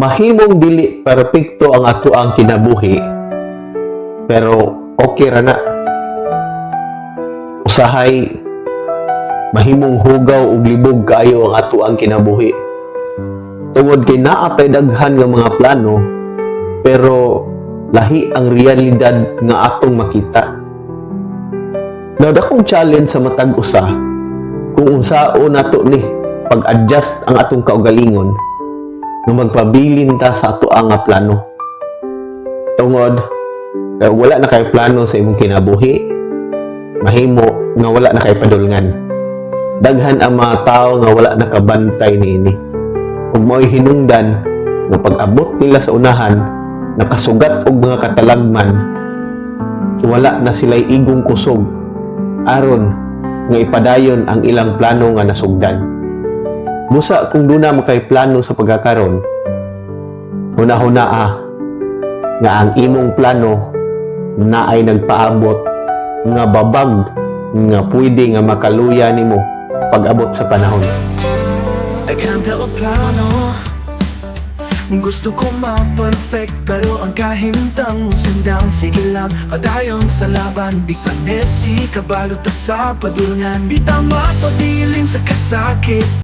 mahimong dili perpekto ang ato ang kinabuhi. Pero okay ra na. Usahay mahimong hugaw ug libog kaayo ang ato ang kinabuhi. Tungod kay naa pay daghan nga mga plano pero lahi ang realidad nga atong makita. Now, dakong challenge sa matag usa kung unsao nato ni pag-adjust ang atong kaugalingon nga magpabilin ta sa ato ang plano. Tungod wala na kay plano sa imong kinabuhi, mahimo nga wala na kay padulngan. Daghan ang mga tao nga wala nakabantay niini. Ug mo'y hinungdan nga pag-abot nila sa unahan, nakasugat og mga katalagman, wala na sila'y igong kusog aron nga ipadayon ang ilang plano nga nasugdan. Busa kung duna mo kay plano sa pagkakaron, huna-huna ah, nga ang imong plano na ay nagpaabot nga babag nga pwede nga makaluya nimo pag-abot sa panahon. Naganda o plano Gusto ko ma-perfect Pero ang kahintang sindang Sige lang, padayon sa laban Di sa nesi, kabalo ta sa padulngan Di tama padiling sa kasakit